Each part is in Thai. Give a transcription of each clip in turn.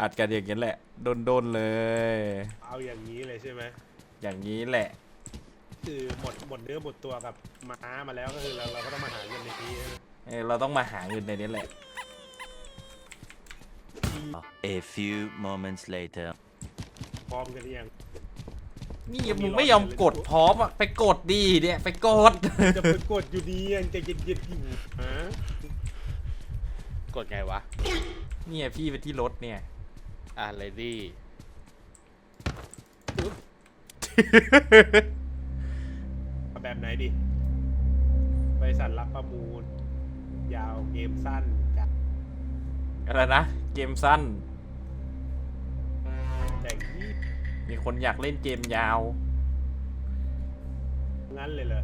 อัดกันอย่างนี้แหละโดนๆเลย เอาอย่างนี้เลยใช่ไหมอย่างนี้แหละ คือหมดหมดเนื้อหมดตัวกับม้ามาแล้วก็คือเราเราก็ต้องมาหาเงินในที่เออเราต้องมาหาเงินในนี้แหละ A few moments later. พร้อมกันหรือยัง นี่มึงไม่ยอมกดพร้อมอะไปกดดีเนี่ยไปกด จะไปกดอยู่ดียังจะเย็นเย็นๆอยู่ฮะกดไงวะ เนี่ยพี่ไปที่รถเนี่ย อ่าเลดี้เอาแบบไหนดิบริษัทรับประมูล ยาวเกมสั้นจัดอะไรนะ เกมสั้น แต่งที่มีคนอยากเล่นเกมยาว งั้นเลยเหรอ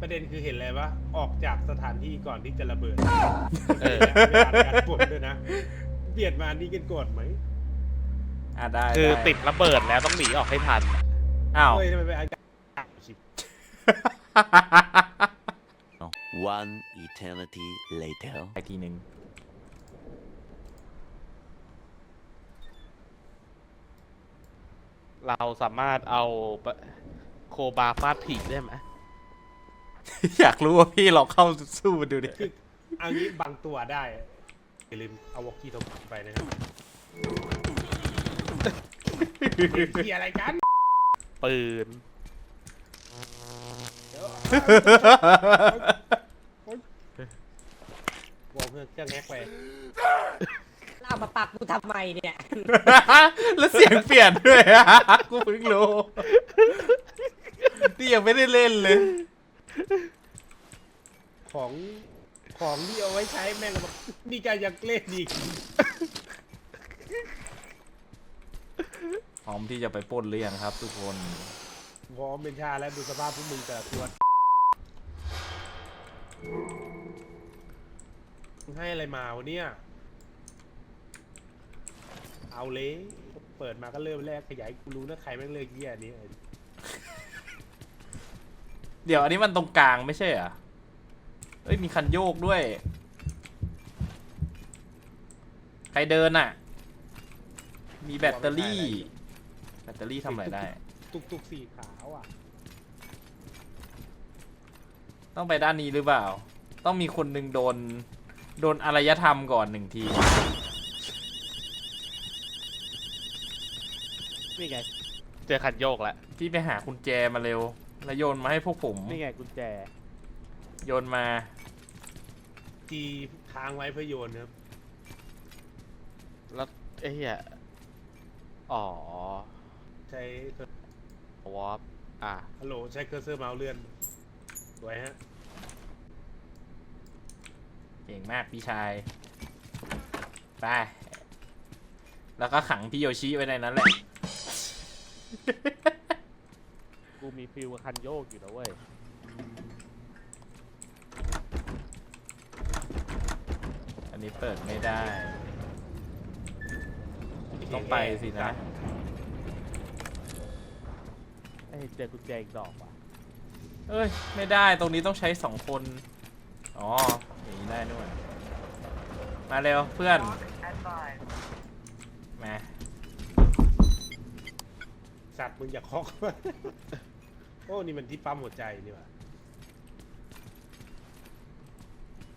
ประเด็นคือเห็นอะไรวะออกจากสถานที่ก่อนที่จะระเบิดเออเวลาการปลดด้วยนะ เบียดมานี่กันกดไหมอะได้คือได้ติดระเบิดแล้วต้องหนีออกให้ทัน อ้าวเฮ้ยทำไมเป็นอาจารย์ชิบ One eternity later. ไปทีหนึ่งเราสามารถเอาปะโคบาฟาดผีได้ไหมอยากรู้ว่าพี่ลองเข้าสู้มาดูดิ คือเอางี้บางตัวได้ อย่าลืมเอาวอกกี้โทรไปนะครับเกียอะไรกันปืนบอกเพื่อนเครื่องแฮกไปเอามาปักกูทำไมเนี่ย แล้วเสียงเปลี่ยนด้วยอะกูเพิ่งรู้นี่ยังไม่ได้เล่นเลย ของ ของที่เอาไว้ใช้แม่งเอามานี่การยังเล่นอีกพร้อมที่จะไปปล้นหรือยังครับ ทุกคนพร้อมเป็นชาแล้วดูสภาพพวกมึงแต่ละตัวมึงให้อะไรมาวะเนี่ย เอาเลย เปิดมาก็เริ่มแรกขยายกูรู้นะใครแม่งเลิกเยี่ยนี้ เดี๋ยวอันนี้มันตรงกลางไม่ใช่เหรอ เอ้ยมีคันโยกด้วย ใครเดินอะ มีแบตเตอรี่ แบตเตอรี่ทำอะไรได้ ตุกตุกสีขาวอะ ต้องไปด้านนี้หรือเปล่า ต้องมีคนหนึ่งโดน โดนอารยธรรมก่อนหนึ่งที นี่ไง เจอคันโยกแล้วพี่ไปหากุญแจมาเร็ว แล้วโยนมาให้พวกผม นี่ไงกุญแจ โยนมา จีค้างไว้เพื่อโยนครับ แล้วไอ้เหี้ยอ๋อใช้วอปอะ ฮัลโหลใช้เคอร์เซอร์เมาส์เลื่อน สวยฮะ เก่งมากพี่ชาย ไป แล้วก็ขังพี่โยชิไว้ในนั้นแหละ กูมีฟิลกับคันโยกอยู่นะเว้ย นนี้เปิดไม่ได้ ต้องไปสินะเอ้ยเจอกุญแจอีกดอกว่ะเอ้ย ไม่ได้ตรงนี้ต้องใช้สองคน อ๋ออย่างนี้ได้ด้วยมาเร็วเพื่อน มา สัตว์มึงอย่าเคอก โอ้ นี่มันที่ปั๊มหัวใจนี่หว่า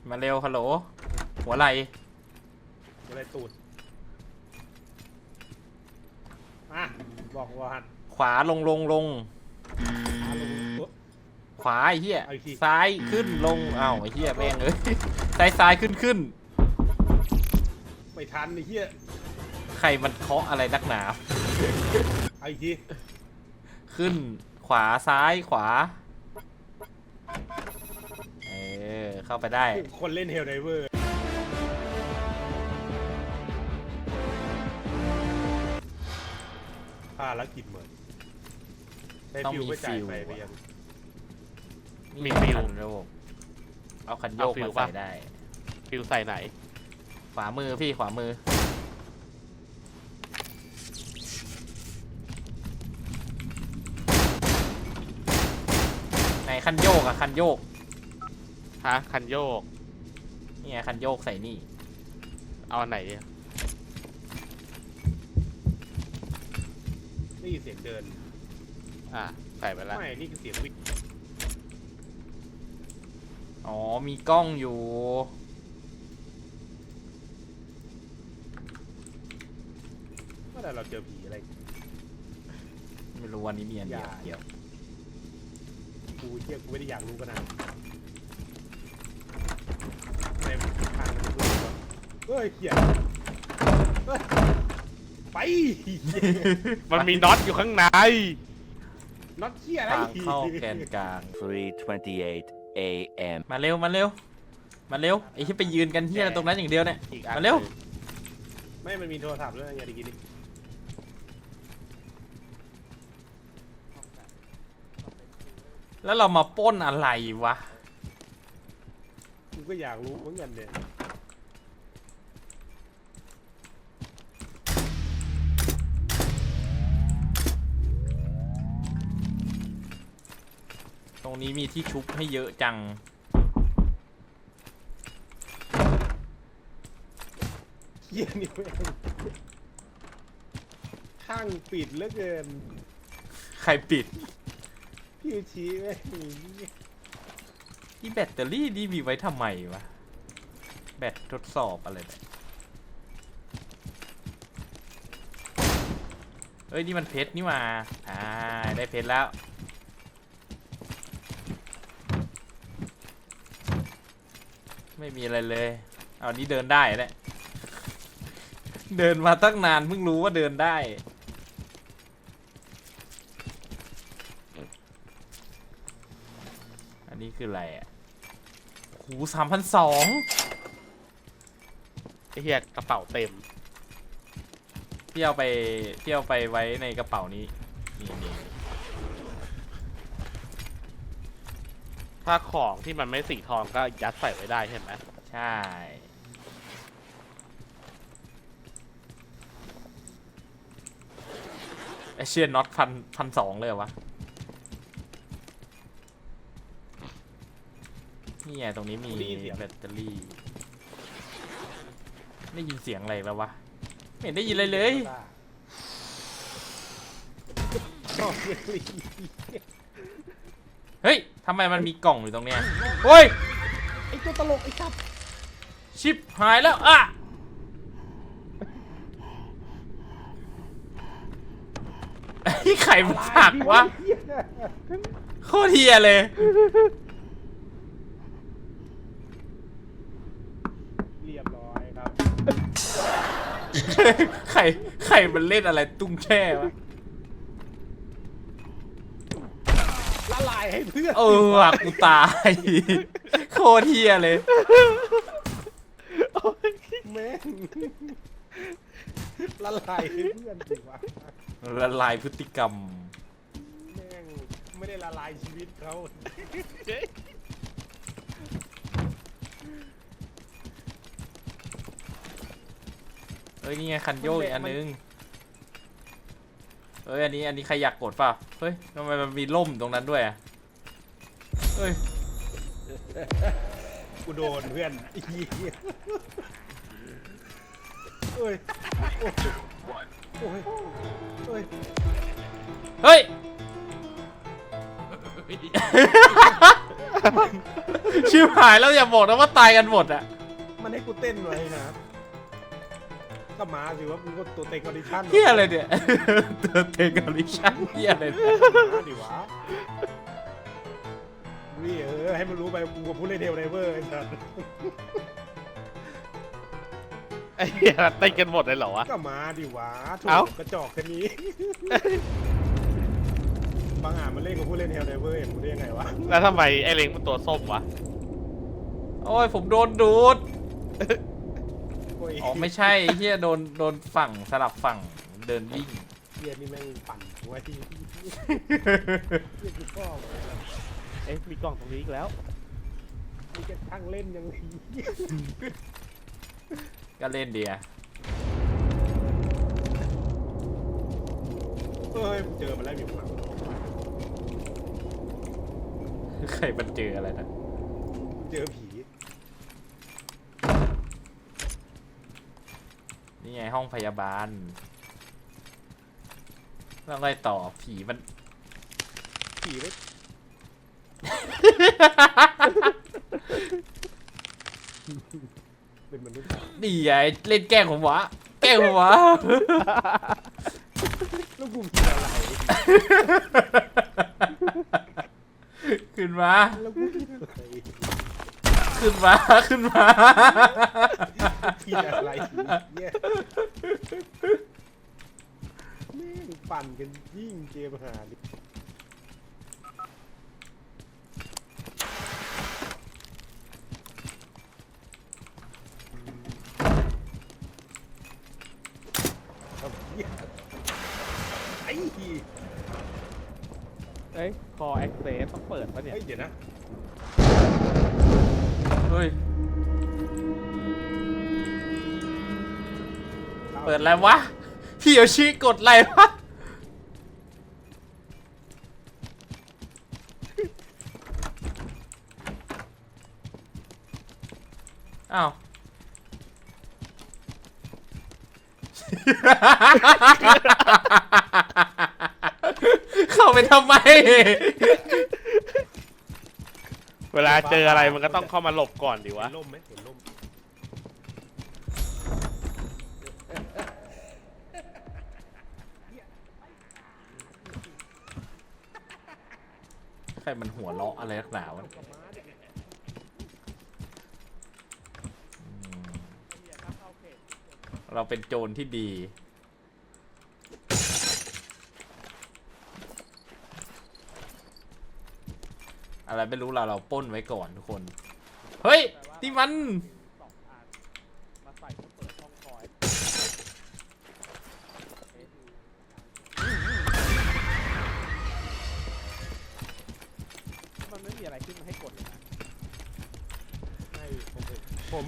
มาเร็วฮัลโหล หัวไหลอะไรตูดอะบอกว่าหันขวาลงลงลงขาลงตัวขวาไอ้เหี้ยเอาอีกที ซ้ายขึ้นลงอ้าวไอ้เหี้ยแม่งเอ้ยซ้ายซ้ายขึ้นขึ้นไม่ทันไอ้เหี้ยใครมันเคาะอะไรนักหนา เอาอีกทีขึ้นขวาซ้ายขวา เออเข้าไปได้ คนเล่นเฮลไดเวอร์ารกิจเหมือนได้ต้องฟิวมีไปจ่ายฟิว ไปไปยังมีฟิว คันโยกเอาคันโยกเอาฟิมาวใส่ปะได้ ฟิลใส่ไหน ขวามือพี่ขวามือ ไหนคันโยกอะคันโยก ฮะคันโยกนี่ไงคันโยกใส่นี่ เอาอันไหนอะ ได้ยินเสียงเดิน อะใส่ไปแล้ว ไม่ นี่คือเสียงวิ่งอ๋อ มีกล้องอยู่ เมื่อไหร่เราเจอผีอะไร ไม่รู้วันนี้มีอันเดียวอย่า เดียว กูเที่ยกูไม่ได้อยากรู้ขนาดนั้นในทางมันรู้ว่าเฮ้ยเหี้ยเฮ้ย ไป มันมีน็อตอยู่ข้างใน น็อตเหี้ยอะไร ทางเข้าแกนกลาง 3:28 a.m. มาเร็วมาเร็วมาเร็วไอ้ที่ไปยืนกันที่อะไรตรงนั้นอย่างเดียวเนี่ยอีกอัน มาเร็วไม่ มันมีโทรศัพท์ด้วยไงดีกินนี่แล้วเรามาปล้นอะไรวะกูก็อยากรู้เหมือนกันเนี่ย รงนี้มีที่ชุบให้เยอะจังเหี้ยนี่แม่งข้างปิดเหลือเกิน ใครปิด พี่ชี้แม่งที่แบตเตอรี่นี่มีไว้ทำไมวะ แบตทดสอบอะไรแบบเอ้ย นี่มันเพชรนี่มาอ่าได้เพชรแล้ว ไม่มีอะไรเลย เอานี่เดินได้แหละเดินมาตั้งนานเพิ่งรู้ว่าเดินได้ อันนี้คืออะไรอะโหูสามพันสองไอ้เหี้ยกระเป๋าเต็มพี่เอาไปพี่เอาไปไว้ในกระเป๋านี้ นี่นี่ ถ้าของที่มันไม่สีทองก็ยัดใส่ไว้ได้ใช่ไหมใช่ ไอเชียน็อตพันพันสองเลยเหรอวะนี่ไงตรงนี้มีแบตเตอรี่ ได้ยินเสียงอะไรแล้ววะ ไม่เห็นได้ยินอะไรเลย ชอบเรื่องลีเฮ้ย ทำไมมันมีกล่องอยู่ตรงเนี้ยโอ้ย ไอ้ตัวตลกไอ้สัตว์ชิปหายแล้วอะไอ้ไข่มันหักวะเหี้ยโคตรเฮียเลย เรียบร้อยครับ ไข่ไข่มันเล่นอะไรตุ้งแช่วะ ละลายให้เพื่อนเออว่ะกูตาย โคตรเฮียเลย แม่งละลายให้เพื่อนสิวะละลายพฤติกรรม แม่งไม่ได้ละลายชีวิตเขาเอ้ยนี่ไงคันโยกอีกอันนึงเอ้ยอันนี้อันนี้ใครอยากกดเปล่าเฮ้ยทำไมมันมีล่มตรงนั้นด้วยอะ เฮ้ย กูโดนเพื่อนไอ้เหี้ย โอ้ย โอ้ยโอ้ยเฮ้ย ชิบหายแล้วอย่าบอกนะว่าตายกันหมดอะมันให้กูเต้นไว้นะก็มาสิว่ามึงก็ตัวเต็งออดิชั่นเฮียอะไรเนี่ยเตอร์เทคอลิชั่นเฮียอะไรเนี่ย มาดิวะ นี่เออให้มันรู้ไปกูกับผู้เล่นเทลไดเวอร์ไอ้สัสไอ้เหี้ยเต้นกันหมดเลยเหรอวะ ก็มาดิวะถูเอ้ากกระจอกแค่นี้ บางอ่านมันเล่นกับผู้เล่นเทลไดเวอร์เห็นกูได้ยังไงวะแล้วทำไมไอ้เล้งมันตัวส้มวะ โอ้ยผมโดนดูด โอ้ยอ๋อไม่ใช่เฮียโดนโดนฝั่งสลับฝั่งเดินวิ่ง เฮียนี่แม่งปั่นไว้ที่เฮียกูชอบเลย เอ๊ะมีกล่องตรงนี้อีกแล้วมีแค่ช่างเล่นยังดีก็เล่นเดียเอ้ยเจอมาแล้วอยู่ข้างหลังใครมันเจออะไรนะเจอผีนี่ไงห้องพยาบาลแล้วไงต่อผีมันผีไม่ เป็นมนุษย์ดีไงเล่นแกล้งผมวะแกล้งผมวะแล้วกูกินอะไรขึ้นมา แล้วกูกินอะไรขึ้นมา ขึ้นมา กินอะไรเนี่ยแม่งปั่นกันยิ่งเกมหาดิ เปิดอะไรวะเพี่โยชิกดอะไรวะอ้าวเข้าไปทำไม เวลาเจออะไรมันก็ต้องเข้ามาหลบก่อนดิวะ ล่มไหมเห็น มใครมันหัวเราะอะไรนักหนาวะอืมเราเป็นโจรที่ดี อะไรไม่รู้เราเราปล้นไว้ก่อนทุกคน เฮ้ย ที่มัน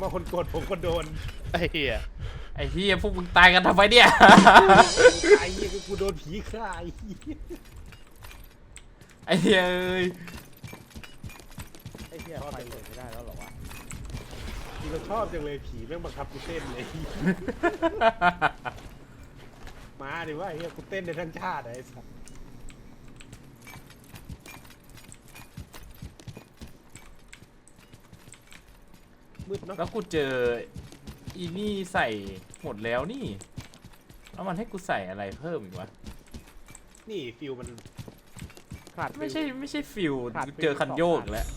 ผมมาคนกดผมก็โดนไอ้เหี้ยไอ้เฮียพวกมึงตายกันทำไมเนี่ยไอ้เหี้ยกูโดนผีฆ่าไอ้เหี้ยไอ้เฮียเอ้ยไอ้เหี้ยไปเลยไม่ได้แล้วเหรอวะกูเราชอบจังเลยผีแม่งบังคับกูเต้นเลย มาดิว่าไอ้เหี้ยกูเต้นในทั้งชาติอะไอ้สัส มืดเนาะแล้วกูเจออีนี่ใส่หมดแล้วนี่ แล้วมันให้กูใส่อะไรเพิ่มอีกวะ นี่ฟิลมันขาดไม่ใช่ไม่ใช่ฟิวขาดกูเจอคันโยกฟิวสองอันแล้ว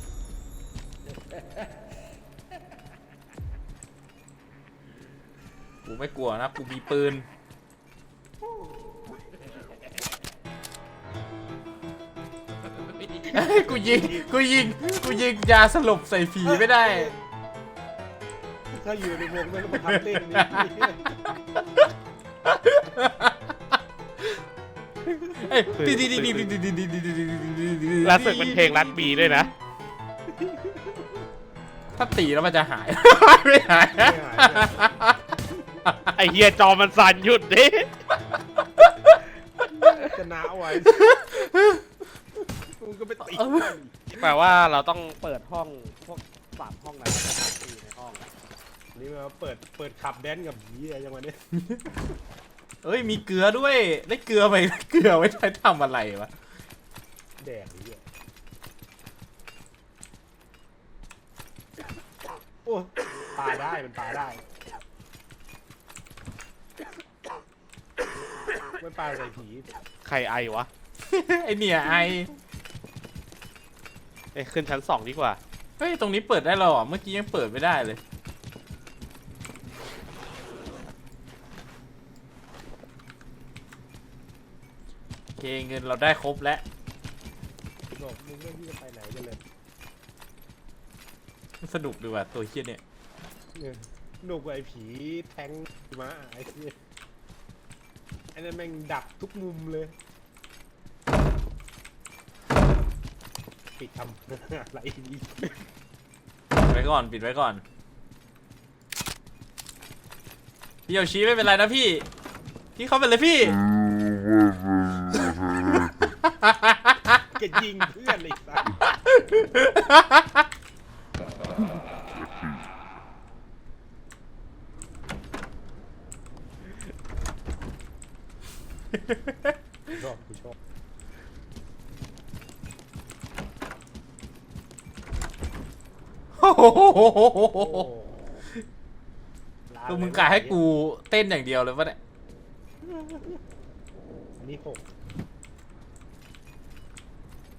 กูไม่กลัวนะ กูมีปืน กูยิง กูยิง กูยิงยาสลบใส่ผีไม่ได้ ถ้าอยู่ในวงไม่ต้องมาทำเต้นนี่เอ้ยดีดีดีดีดีดีดีดีดีดีดีล่าสุดเป็นเพลงรัดบีด้วยนะ ถ้าตีแล้วมันจะหาย ไม่หาย ไม่หายเลยไอ้เหี้ยจอมันสั่นหยุดดิจะหนาวไว้มึงก็ไปตีแปลว่าเราต้องเปิดห้องพวกสามห้องนั้น นี่มาเปิดเปิดขับแดนกับผีอะไรจังหวะเนี้ยเอ้ยมีเกลือด้วยได้เกลือไปเกลือไว้ใช้ทำอะไรวะแดกนี่ยโอ้ปลาได้มันปลาได้ไม่ปลาใส่ผีใครไอวะ ไอเนี่ยไอเอ้ยขึ้นชั้นสองดีกว่าเฮ้ยตรงนี้เปิดได้แล้วเหรอเมื่อกี้ยังเปิดไม่ได้เลย เคเงินเราได้ครบแล้วบอกมึงเรื่องที่จะไปไหนกันเลยสนุกดีว่ะตัวเฮี้ยเนี่ยเออหนุกกว่าไอ้ผีแทงมาไอ้เหี้ยไอ้นั่นแม่งดักทุกมุมเลย ปิดทำ อะไรดีปิดไว้ก่อนปิดไว้ก่อนพี่โยชิไม่เป็นไรนะพี่พี่เข้าไปเลยพี่ จะยิงเพื่อนเลยสัสชอบกูชอบโอ้โโอ้ลคือมึงกะให้กูเต้นอย่างเดียวเลยปะเนี่ย อันนี้หก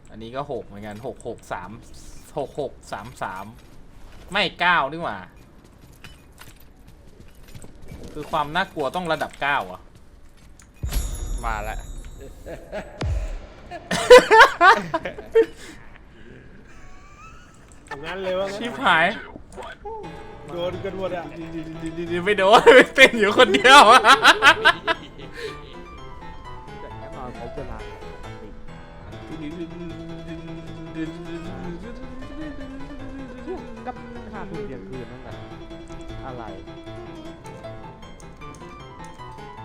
อันนี้ก็หกเหมือนกันหกหกสามหกหกสามสามไม่เก้านี่หว่า คือความน่ากลัวต้องระดับเก้าอะ มาแล้วตรงนั้นเลยวะชิบหายโดนกันหมดอะไม่โดนเต้นอยู่คนเดียวอะแน่นอนใช้เวลา ก็ห้าทุ่มเที่ยงคืนนั่นแหละอะไร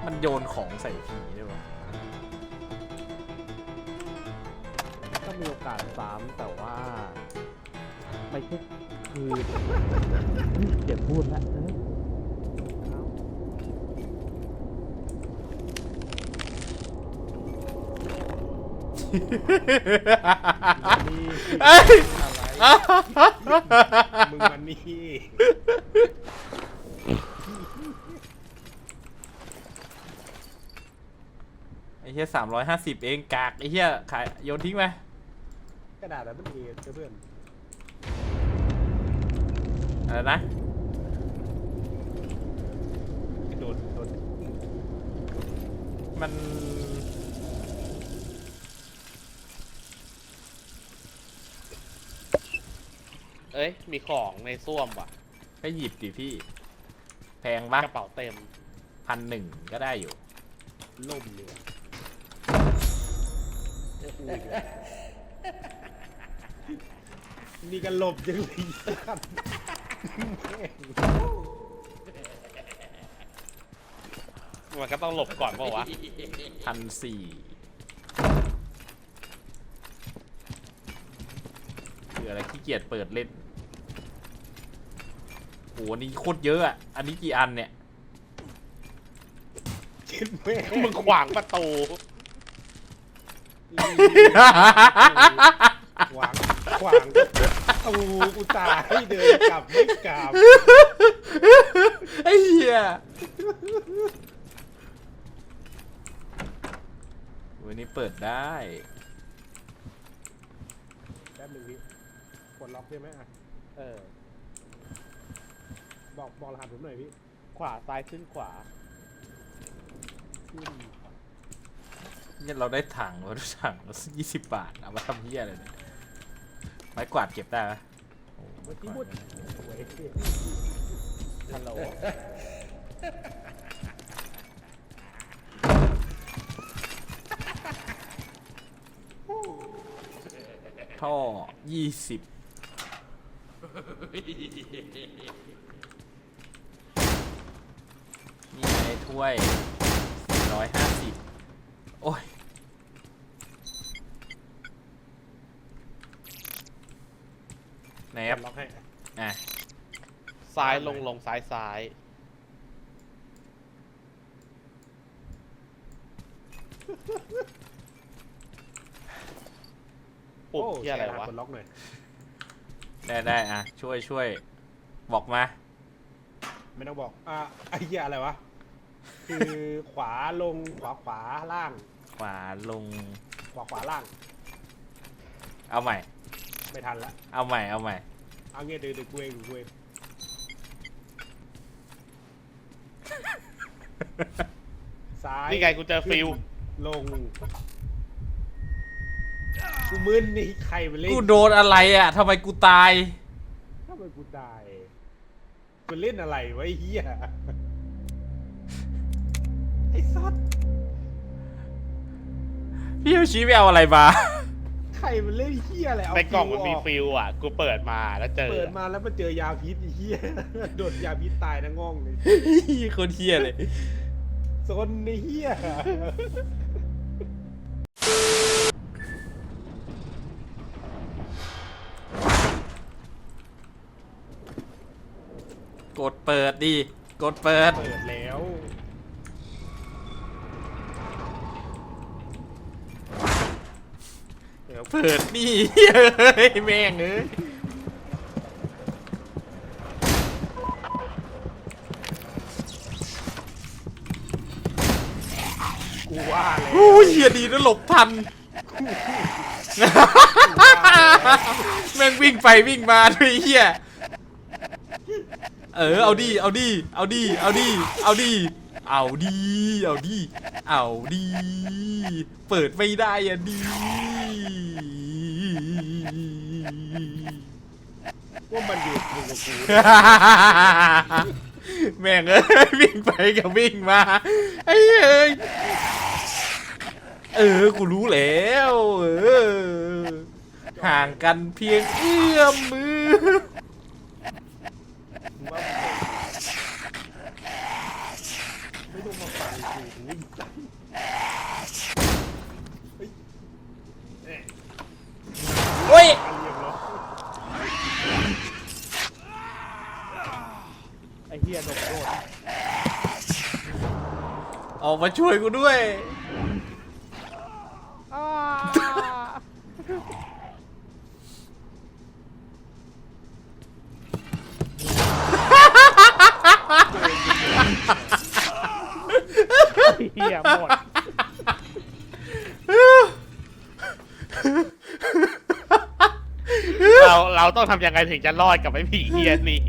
มันโยนของใส่ผีด้วยวะก็มีโอกาสซ้ำแต่ว่า ไม่ใช่คือเดี๋ยวพูดละเออเอา นี่ เอ้ยมึงมันนี่ไอ้เหี้ยสามร้อยห้าสิบเองกากไอ้เหี้ยขายโยนทิ้งไหมกระดาษแบบมันเองเพื่อนอะไรนะโดนโดนมัน เอ้ย มีของในส้วมว่ะ ก็หยิบดิพี่ แพงปะกระเป๋าเต็มพันหนึ่งก็ได้อยู่ ล่มเลยว่ะนี่กันหลบยังไงครับแม่งมันก็ต้องหลบก่อนเปล่าวะ พันสี่คืออะไรขี้เกียจเปิดเล่น โหอันนี้โคตรเยอะอะ อันนี้กี่อันเนี่ยเจ็ดแม่มึงขวางประตูขวางขวางเอาอุตส่าห์ให้เดินกลับไม่กลับไอ้เหี้ยวันนี้เปิดได้ แป๊บหนึงพี่กดล็อกใช่ไหมอะเออ บอกบอกรหัสผมหน่อยพี่ขวาซ้ายขึ้นขวาขึ้นเนี่ยเราได้ถังเราได้ถังยี่สิบบาทเอามาทำเหี้ยอะไรเนี่ยไม้กวาดเก็บได้ไหมโอ้ไม้เมื่อกกี้วาพูดดสวยฮัลโหลท่อยี่สิบนี่ไง ถ้วยร้อยห้าสิบโอ้ย ไหนกครับดล็อกให้อะ ซ้ายลงลงซ้ายซ้ายปุ่มโอ้ที่อะไรแชวะ กดล็อกหน่อยได้ได้อะ ช่วยช่วย บอกมา ไม่ต้องบอก อะไอ้เหี้ยอะไรวะ คือขวาลงขวาขวาล่าง ขวาลง ขวาขวาล่างเอาใหม่ ไม่ทันละเอาใหม่ เอาใหม่ เอาเงี้ยเดี๋ยวเดี๋ยวกูเองกูเองซ้ายนี่ไงกูเจอฟิลลงกูมึนนี่ใครมาเล่นกูโดนอะไรอะทำไมกูตายทำไมกูตายกูเล่นอะไรวะไอ้เหี้ยไอ้ สัตว์พี่โยชิไปเอาอะไรมา ใครมันเล่นเหี้ยอะไรเอาในกล่องมันมีฟิฟิลอะ กูเปิดมาแล้วเจอ เปิดมาแล้วมาเจอยาพิษไอ้เหี้ยโดนยาพิษตายนะง่องเลยคนเฮียเลยโซนในเหี้ยกดเปิดดิกดเปิด เปิดแล้ว เดี๋ยวเปิดนี่เฮ้ยแม่งเอ้ยกูว่าเลยโอ้ยเฮียดีนะหลบทัน แม่งวิ่งไปวิ่งมาด้วยเฮียเออเอาดีเอาดีเอาดีเอาดีเอาดีเอาดีเอาดีเอาดีเปิดไม่ได้อะดี ว่ามันอยู่กูกับกูแม่งเอ้ยวิ่งไปกับวิ่งมาไอ้เอ้ยเออ กูรู้แล้วเออห่างกันเพียงเอื้อมมือ กูว่าไม่ต้องมาฟังกูวิ่งใส่เฮ้ยเอ๊ะ โอ้ย อันเรียบร้อย ไอ้เฮี ยโดนโดนออกมาช่วยกูด้วย อ้าเฮียหมดเราเราต้องทำยังไงถึงจะรอดกับไอ้ผีเฮียนี่